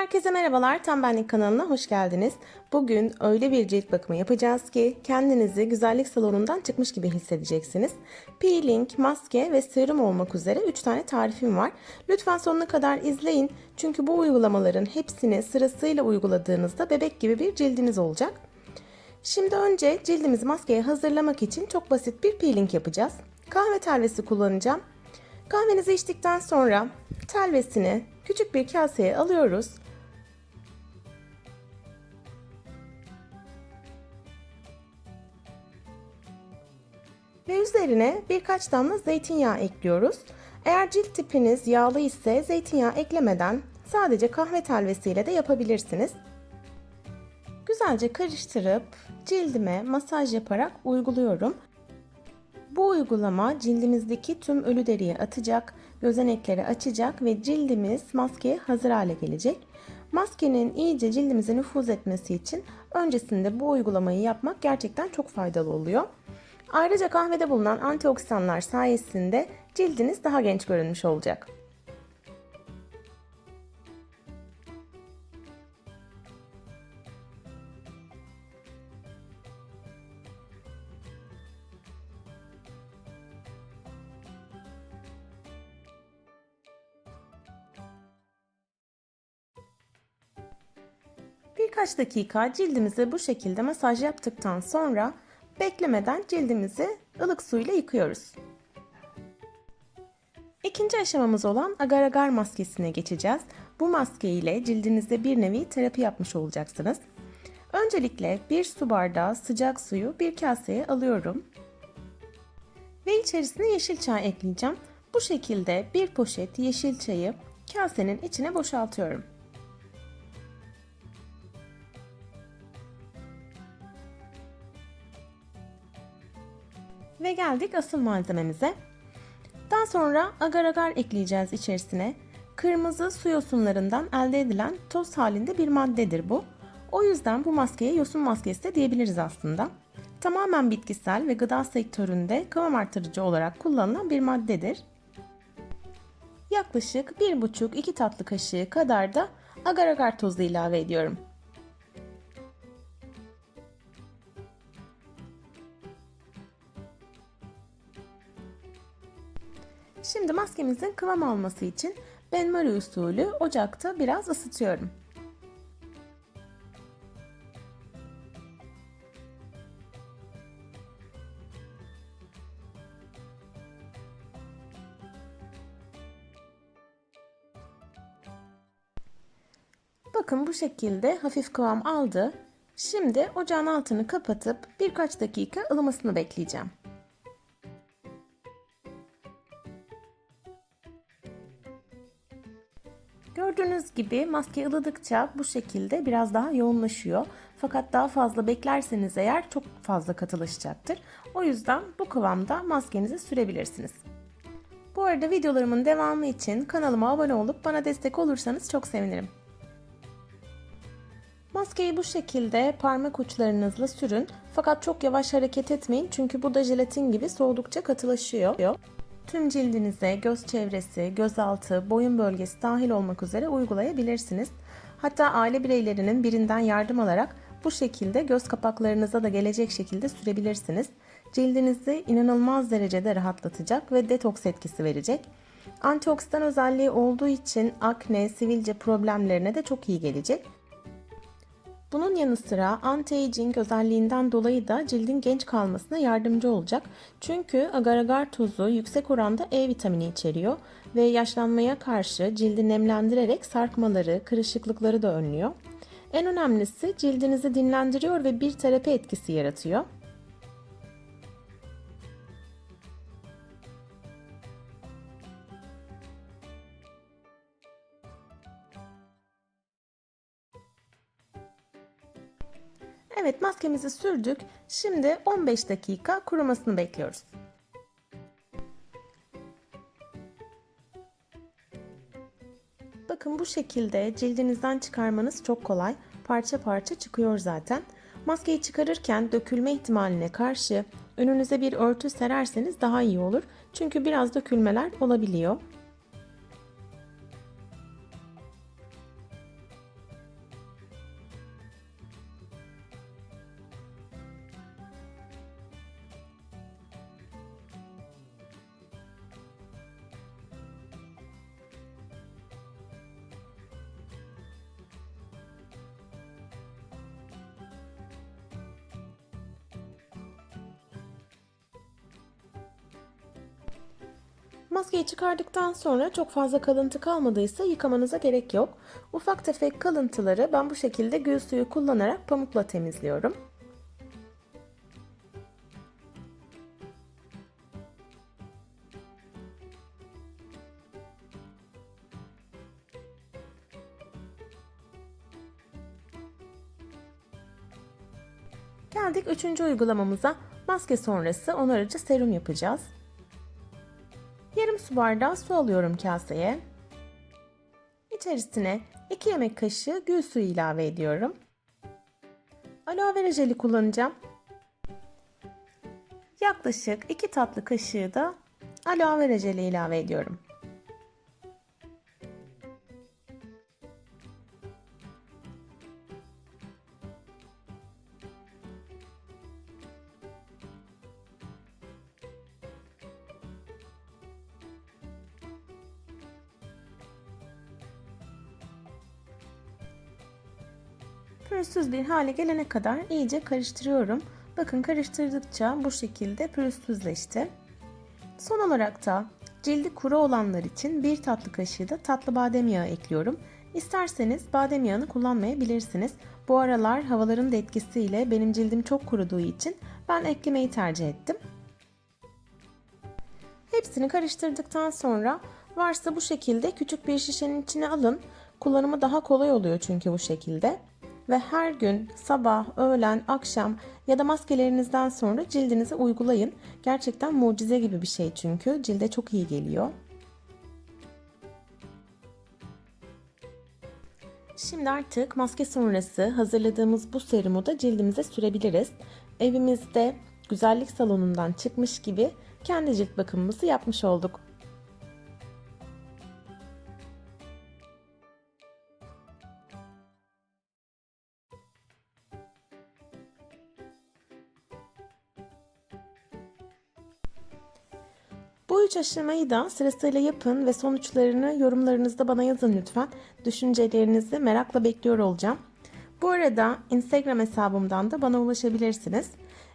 Herkese merhabalar, Tam Benlik kanalına hoş geldiniz. Bugün öyle bir cilt bakımı yapacağız ki kendinizi güzellik salonundan çıkmış gibi hissedeceksiniz. Peeling, maske ve serum olmak üzere 3 tane tarifim var. Lütfen sonuna kadar izleyin çünkü bu uygulamaların hepsini sırasıyla uyguladığınızda bebek gibi bir cildiniz olacak. Şimdi önce cildimizi maskeye hazırlamak için çok basit bir peeling yapacağız. Kahve telvesi kullanacağım. Kahvenizi içtikten sonra telvesini küçük bir kaseye alıyoruz. Üzerine birkaç damla zeytinyağı ekliyoruz. Eğer cilt tipiniz yağlı ise zeytinyağı eklemeden sadece kahve telvesiyle de yapabilirsiniz. Güzelce karıştırıp cildime masaj yaparak uyguluyorum. Bu uygulama cildimizdeki tüm ölü deriyi atacak, gözenekleri açacak ve cildimiz maskeye hazır hale gelecek. Maskenin iyice cildimize nüfuz etmesi için öncesinde bu uygulamayı yapmak gerçekten çok faydalı oluyor. Ayrıca kahvede bulunan antioksidanlar sayesinde cildiniz daha genç görünmüş olacak. Birkaç dakika cildimize bu şekilde masaj yaptıktan sonra beklemeden cildimizi ılık suyla yıkıyoruz. İkinci aşamamız olan agar agar maskesine geçeceğiz. Bu maske ile cildinizde bir nevi terapi yapmış olacaksınız. Öncelikle bir su bardağı sıcak suyu bir kaseye alıyorum. Ve içerisine yeşil çay ekleyeceğim. Bu şekilde bir poşet yeşil çayı kasenin içine boşaltıyorum. Ve geldik asıl malzememize. Daha sonra agar agar ekleyeceğiz içerisine. Kırmızı su yosunlarından elde edilen toz halinde bir maddedir bu. O yüzden bu maskeye yosun maskesi de diyebiliriz aslında. Tamamen bitkisel ve gıda sektöründe kıvam artırıcı olarak kullanılan bir maddedir. Yaklaşık 1,5-2 tatlı kaşığı kadar da agar agar tozu ilave ediyorum. Şimdi maskemizin kıvam alması için benmari usulü ocakta biraz ısıtıyorum. Bakın bu şekilde hafif kıvam aldı. Şimdi ocağın altını kapatıp birkaç dakika ılımasını bekleyeceğim. Gördüğünüz gibi maske ılıdıkça bu şekilde biraz daha yoğunlaşıyor. Fakat daha fazla beklerseniz eğer çok fazla katılaşacaktır. O yüzden bu kıvamda maskenizi sürebilirsiniz. Bu arada videolarımın devamı için kanalıma abone olup bana destek olursanız çok sevinirim. Maskeyi bu şekilde parmak uçlarınızla sürün. Fakat çok yavaş hareket etmeyin çünkü bu da jelatin gibi soğudukça katılaşıyor. Tüm cildinize göz çevresi, gözaltı, boyun bölgesi dahil olmak üzere uygulayabilirsiniz. Hatta aile bireylerinin birinden yardım alarak bu şekilde göz kapaklarınıza da gelecek şekilde sürebilirsiniz. Cildinizi inanılmaz derecede rahatlatacak ve detoks etkisi verecek. Antioksidan özelliği olduğu için akne, sivilce problemlerine de çok iyi gelecek. Bunun yanı sıra anti-aging özelliğinden dolayı da cildin genç kalmasına yardımcı olacak. Çünkü agar agar tozu yüksek oranda E vitamini içeriyor ve yaşlanmaya karşı cildi nemlendirerek sarkmaları, kırışıklıkları da önlüyor. En önemlisi cildinizi dinlendiriyor ve bir terapi etkisi yaratıyor. Evet maskemizi sürdük. Şimdi 15 dakika kurumasını bekliyoruz. Bakın bu şekilde cildinizden çıkarmanız çok kolay. Parça parça çıkıyor zaten. Maskeyi çıkarırken dökülme ihtimaline karşı önünüze bir örtü sererseniz daha iyi olur. Çünkü biraz dökülmeler olabiliyor. Maskeyi çıkardıktan sonra çok fazla kalıntı kalmadıysa yıkamanıza gerek yok. Ufak tefek kalıntıları ben bu şekilde gül suyu kullanarak pamukla temizliyorum. Geldik üçüncü uygulamamıza. Maske sonrası onarıcı serum yapacağız. Yarım su bardağı su alıyorum kaseye. İçerisine 2 yemek kaşığı gül suyu ilave ediyorum. Aloe vera jeli kullanacağım. Yaklaşık 2 tatlı kaşığı da aloe vera jeli ilave ediyorum. Pürüzsüz bir hale gelene kadar iyice karıştırıyorum. Bakın karıştırdıkça bu şekilde pürüzsüzleşti. Son olarak da cildi kuru olanlar için bir tatlı kaşığı da tatlı badem yağı ekliyorum. İsterseniz badem yağını kullanmayabilirsiniz. Bu aralar havaların da etkisiyle benim cildim çok kuruduğu için ben eklemeyi tercih ettim. Hepsini karıştırdıktan sonra varsa bu şekilde küçük bir şişenin içine alın. Kullanımı daha kolay oluyor çünkü bu şekilde. Ve her gün sabah, öğlen, akşam ya da maskelerinizden sonra cildinize uygulayın. Gerçekten mucize gibi bir şey çünkü cilde çok iyi geliyor. Şimdi artık maske sonrası hazırladığımız bu serumu da cildimize sürebiliriz. Evimizde güzellik salonundan çıkmış gibi kendi cilt bakımımızı yapmış olduk. Bu üç aşamayı da sırasıyla yapın ve sonuçlarını yorumlarınızda bana yazın lütfen. Düşüncelerinizi merakla bekliyor olacağım. Bu arada Instagram hesabımdan da bana ulaşabilirsiniz.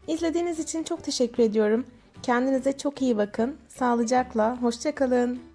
İzlediğiniz için çok teşekkür ediyorum. Kendinize çok iyi bakın. Sağlıcakla, hoşçakalın.